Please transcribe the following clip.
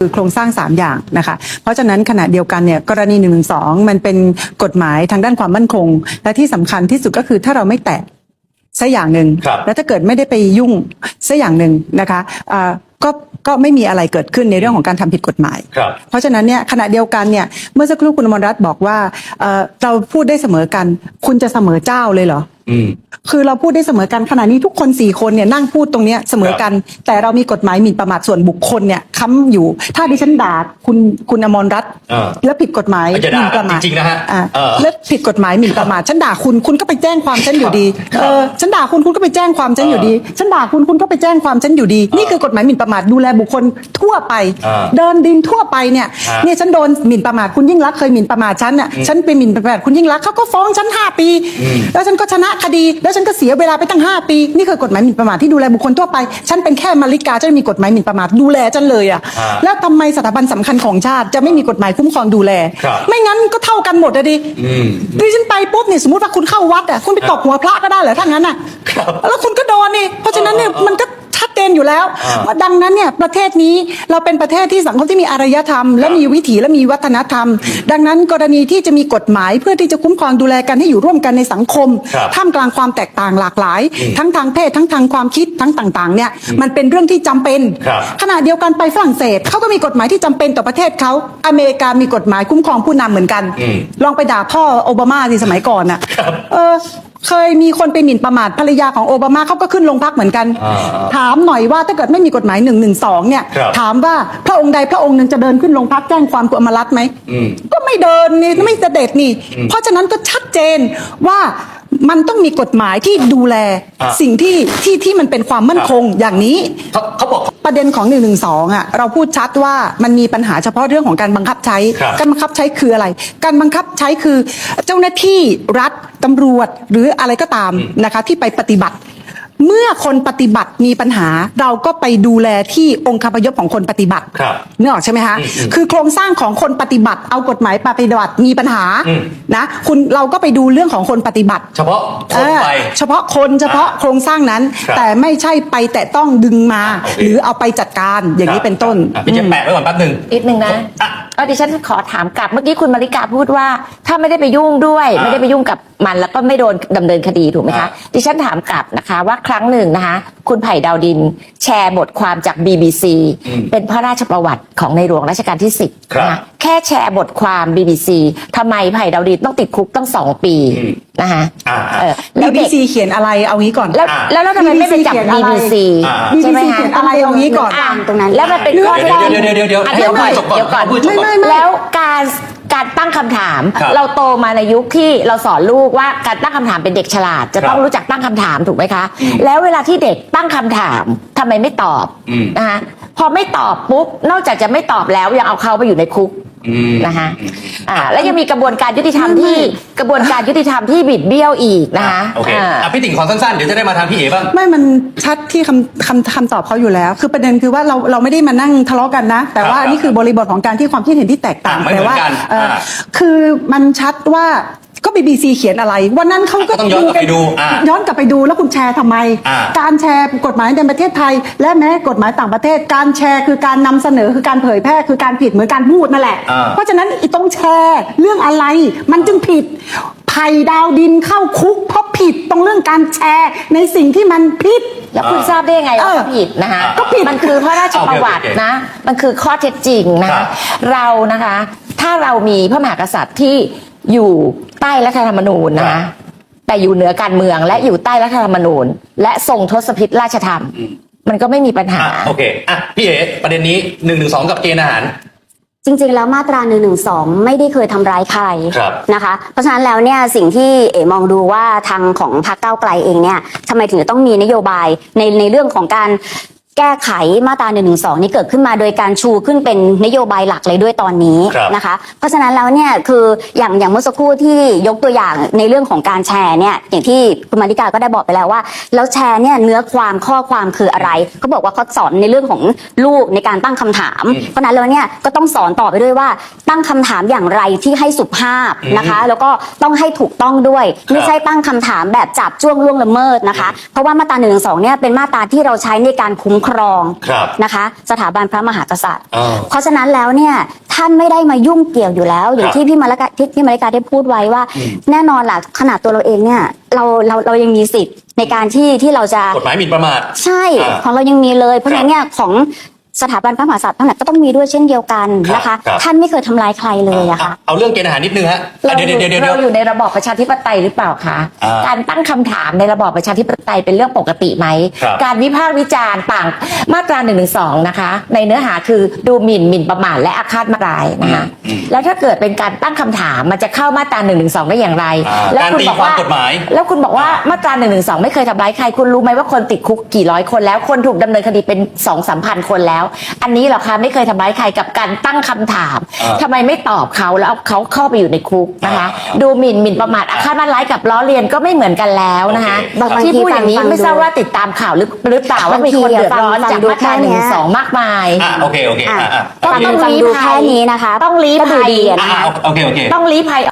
คือโครงสร้าง 3 อย่างนะคะ เพราะฉะนั้นขณะเดียวกันเนี่ยกรณี1นึมันเป็นกฎหมายทางด้านความมั่นคง และที่สำคัญที่สุดก็คือถ้าเราไม่แตะสักอย่างหนึ่งครับแล้วถ้าเกิดไม่ได้ไปยุ่งสักอย่างหนึ่งนะคะอ่า ก็ก็ไม่มีอะไรเกิดขึ้นในเรื่องของการทำผิดกฎหมาย ครับ เพราะฉะนั้นเนี่ยขณะเดียวกันเนี่ยเมื่อสักครู่คุณอมรรัตน์บอกว่าเอ่อเราพูดได้เสมอกัน คุณจะเสมอเจ้าเลยเหรอ อืม คือเราพูดได้เสมอกันขณะนี้ทุกคนสี่คนเนี่ยนั่งพูดตรงเนี้ยเสมอกัน แต่เรามีกฎหมายหมิ่นประมาทส่วนบุคคลเนี่ยค้ำอยู่ ถ้าดิฉันด่าคุณคุณอมรรัตน์เออแล้วผิดกฎหมายจะหด่ามิ่นประมาทจริงๆนะฮะอ่าเออแล้วผิดกฎหมายหมิ่นประมาทฉันด่าคุณคุณก็ไปแจ้งความฉันอยู่ดีครับเออฉันด่าคุณคุณก็ไปแจ้งความฉันอยู่ดี ฉันด่าคุณคุณก็ไปแจ้งความฉันอยู่ดี นี่คือกฎหมายหมิ่นประมาทดูแลบุคคลทั่วไป อ่าเดินดินทั่วไปเนี่ยฮะเนี่ยฉันโดนหมิ่นประมาทคุณยิ่งรักษณ์เคยหมิ่นประมาทฉันน่ะฉันไปหมิ่นประมาทคุณยิ่งรักษณ์เขาก็ฟ้องฉันห้าปีอืมแล้วฉันก็ชนะคดี แล้วฉันก็เสียเวลาไปตั้ง 5 ปี นี่คือกฎหมายหมิ่นประมาทที่ดูแลบุคคลทั่วไปฉันเป็นแค่มาริกาจะมีกฎหมายหมิ่นประมาทดูแลฉันเลยอะฮะแล้วทำไมสถาบันสำคัญของชาติจะไม่มีกฎหมายคุ้มครองดูแล ครับ ไม่งั้นก็เท่ากันหมดอะดิ อืม ดิฉันไปปุ๊บเนี่ยสมมติว่าคุณเข้าวัดอะคุณไปตบหัวพระก็ได้เหรอถ้างั้นอะครับแล้วคุณก็โดนนี่เพราะฉะนั้นเนี่ยเออเออมันก็ชัดเจน อยู่แล้วอ่าว่าดังนั้นเนี่ยประเทศนี้เราเป็นประเทศที่สังคมที่มีอารยธรรม และมีวิถีและมีวัฒนธรรม ดังนั้นกรณีที่จะมีกฎหมายเพื่อที่จะคุ้มครองดูแลกันให้อยู่ร่วมกันในสังคมครับท่ามกลางความแตกต่างหลากหลายอืมทั้งทางเพศทั้งทางความคิดทั้งต่างๆเนี่ยมันเป็นเรื่องที่จำเป็นครับขณะเดียวกันไปฝรั่งเศสเขาก็มีกฎหมายที่จำเป็นต่อประเทศเขาอเมริกามีกฎหมายคุ้มครองผู้นำเหมือนกันอืมลองไปด่าพ่อโอบามาสิสมัยก่อนน่ะครับเออ เคยมีคนไปหมิ่นประมาทภรรยาของโอบามาเขาก็ขึ้นโรงพักเหมือนกัน อ่าถามหน่อยว่าถ้าเกิดไม่มีกฎหมาย1นึเนี่ย ครับ ถามว่าพระองค์ใดพระองค์หนึ่งจะเดินขึ้นโรงพักแจ้งความคุณอมรรัตน์ไหม อืม ก็ไม่เดินนี่ไม่เสด็จนี่ เพราะฉะนั้นก็ชัดเจนว่า มันต้องมีกฎหมายที่ดูแลอะสิ่งที่ที่ที่มันเป็นความมั่นคงอย่างนี้ เขาเขาบอก ประเด็นของ1นึอะเราพูดชัดว่ามันมีปัญหาเฉพาะเรื่องของการบังคับใช้ ครับ การบังคับใช้คืออะไร การบังคับใช้คือเจ้าหน้าที่รัฐตำรวจหรืออะไรก็ตามนะคะที่ไปปฏิบัติ เมื่อคนปฏิบัติมีปัญหา เราก็ไปดูแลที่องค์คาพยพของคนปฏิบัติครับนึกออกใช่ไหมคะอืมอืมคือโครงสร้างของคนปฏิบัติเอากฎหมายปฏิบัติมีปัญหาอืม นะคุณเราก็ไปดูเรื่องของคนปฏิบัติ เฉพาะคนไป เออเฉพาะคนเฉพาะอ่าโครงสร้างนั้น ครับแต่ไม่ใช่ไปแตะต้องดึงมาอ่าโอเค หรือเอาไปจัดการอย่างนี้เป็นต้นอะพี่เจมส์แปะไว้ก่อนแป๊บหนึ่ง นิดนึงนะอะเออดิฉันขอถามกลับเมื่อกี้คุณมาริกาพูดว่า ถ้าไม่ได้ไปยุ่งด้วยอ่าไม่ได้ไปยุ่งกับมันแล้วก็ไม่โดนดำเนินคดีถูกไหมอ่าคะดิฉันถามกลับนะคะว่าครั้งหนึ่งนะคะ คุณไผ่ดาวดินแชร์บทความจาก BBC อืมเป็นพระราชประวัติของในหลวงรัชกาลที่10ครับนะคะแค่แชร์บทความ BBC ทำไมไผ่ดาวดินต้องติดคุกตั้งสองปีอืม นะคะอ่า เออแล้วเด็ก BBC เขียนอะไรเอางี้ก่อน แล้วอ่าแล้วแล้วทำไมไม่ไปจับ BBC เขียนอะไร BBC อ่า ใช่ไหม BBC คะเขียนอะไรเอางี้ก่อน อ่าตรงนั้น แล้วมันเป็นข้อเดี๋ยวเดี๋ยวเดี๋ยวเดี๋ยวอะเดี๋เดี๋ยยววก่อนจบก่อนเดี๋ยวก่อนเอาพูดจบก่อนไม่ไม่ แล้วการ การตั้งคำถาม ครับเราโตมาในยุคที่เราสอนลูกว่าการตั้งคำถามเป็นเด็กฉลาด จะต้องครับรู้จักตั้งคำถามถูกไหมคะอืมแล้วเวลาที่เด็กตั้งคำถามทำไมไม่ตอบอืม นะคะพอไม่ตอบปุ๊บนอกจากจะไม่ตอบแล้วยังเอาเขาไปอยู่ในคุกอืม นะคะอ่าแล้วยังมีกระบวนการยุติธรรมที่กระบวนการยุติธรรมที่บิดเบี้ยวอีกนะคะโอเคอ่าอะพี่ติ่งขอสั้นๆ เดี๋ยวจะได้มาทางพี่เอ๋บ้าง ไม่มันชัดที่คำคำคำตอบเขาอยู่แล้ว คือประเด็นคือว่าเราเราไม่ได้มานั่งทะเลาะกันนะ แต่ว่าครับนี่คือบริบทของการที่ความคิดเห็นที่แตกต่างอะไม่แต่ว่าเหมือนกันเอ่ออาคือมันชัดว่าก็ BBC เขียนอะไร วันนั้นเขาก็ก็ต้องย้อนกลับไปดูอะย้อนกลับไปดูแล้วคุณแชร์ทำไมอะการแชร์กฎหมายในประเทศไทย และแม้กฎหมายต่างประเทศ การแชร์คือการนำเสนอคือการเผยแพร่คือการผิดเหมือนการพูดนั่นแหละอ่าเพราะฉะนั้นไอีตรงแชร์เรื่องอะไร มันจึงผิดไผ่ดาวดินเข้าคุกเพราะผิดตรงเรื่องการแชร์ในสิ่งที่มันผิด แล้วคุณทราบได้ยังไงเอว่าอผิดนะคะก็ผิด มันคือพระราชประวัติโอเคโอเคนะ มันคือข้อเท็จจริงนะครัคะบเรานะคะ ถ้าเรามีพระมหากษัตริย์ที่อยู่ใต้รัฐธรรมนูญนะคะแต่อยู่เหนือการเมืองและอยู่ใต้รัฐธรรมนูญ และทรงทศพิธราชธรรม มันก็ไม่มีปัญหาอะโอเค อะ พี่เอ๋ประเด็นนี้หนึ่งหนึ่งสองกับเกณฑ์อาหาร จริง ๆ แล้วมาตรา1นึไม่ได้เคยทำร้ายใครครับนะคะ เพราะฉะนั้นแล้วเนี่ยสิ่งที่เอ๋มองดูว่าทางของพรรคก้าวไกลเองเนี่ยทำไมถึงจะต้องมีนโยบายในในเรื่องของการ แก้ไขมาตรา1นึนี้เกิดขึ้นมาโดยการชูขึ้นเป็นนโยบายหลักเลยด้วยตอนนี้ครับนะคะ เพราะฉะนั้นแล้วเนี่ยคืออย่างอย่างเมื่อสักครู่ที่ยกตัวอย่างในเรื่องของการแชร์เนี่ยอย่างที่คุณมาริกาก็ได้บอกไปแล้วว่า แล้วแชร์เนี่ยเนื้อความข้อความคืออะไรเขาบอกว่าเขาสอนในเรื่องของลูกในการตั้งคำถามอืมเพราะฉะนั้นแล้วเนี่ยก็ต้องสอนต่อไปด้วยว่าตั้งคำถามอย่างไรที่ให้สุภาพนะคะ แล้วก็ต้องให้ถูกต้องด้วย ไม่ใช่ตั้งคำถามแบบจับจ้วงล่วงละเมิดนะคะ เพราะว่ามาตรา1นึเนี่ยเป็นมาตราที่เราใช้ในการคุ้มครองครับนะคะ สถาบันพระมหากษัตริย์ อ่า เพราะฉะนั้นแล้วเนี่ยท่านไม่ได้มายุ่งเกี่ยวอยู่แล้ว อย่างครับที่พี่มาริกาที่พี่มาริกาได้พูดไว้ว่าอืมแน่นอนล่ะขนาดตัวเราเองเนี่ยเราเราเรายังมีสิทธิ์ในการที่ที่เราจะ กฎหมายหมิ่นประมาท ใช่อ่าของเรายังมีเลย เพราะฉะนั้นเนี่ยของ สถาบันพระมหากษัตริย์ทั้งหลายก็ต้องมีด้วยเช่นเดียวกันครับนะคะ ครับ ท่านไม่เคยทำลายใครเลยอะค่ะ เอาเรื่องเกณฑ์อาหารนิดนึงฮะเราอะเดี๋ยวอยู่เดี๋ยวเดี๋ยวเดี๋ยว เราอยู่ในระบอบประชาธิปไตยหรือเปล่าคะอ่าการตั้งคำถามในระบอบประชาธิปไตยเป็นเรื่องปกติไหม ครับ การวิพากษ์วิจารณ์ต่างมาตรา1นึนะคะ ในเนื้อหาคือดูหมิ่นหมิ่นประมาทและอาฆาตมาร้ายนะคะอืมแล้วถ้าเกิดเป็นการตั้งคำถามมันจะเข้ามาตรา1นึได้อย่างไร อ่าแล้วการคุณตีบอกความว่ากฎหมาย แล้วคุณบอกว่ามาตรา1นึไม่เคยทำร้ายใครคุณรู้ไหมว่าคนติดคุกกี่ร้อยคนแล้วคนถูกดำเนินคดีเป็น2องสามพันคนแล้วอันนี้เหรอคะไม่เคยทำร้ายใครกับการตั้งคำถามอ่าทำไมไม่ตอบเขาแล้วเอาเขาเข้าไปอยู่ในคุกนะคะ อ่าดูหมิ่นหมิ่นประมาทอาฆาตมาร้ายกับล้อเลียนก็ไม่เหมือนกันแล้วนะคะโอเค ที่พูดอย่างนี้บางทีไม่ทราบฟังดูว่าติดตามข่าวหรือหรือเปล่าว่ามีคนเดือดร้อนบางทีจากฟังดูมาตราแค่หนึ่เนี้งยสองมากมาย อะโอเคโอเคอะอะต้องฟังต้องฟังลี้ดูภัยแค่นี้นะคะต้องลี้ก็ดูภัยดีอะอะนะคะ โอเคโอเค ต้องลี้ภัย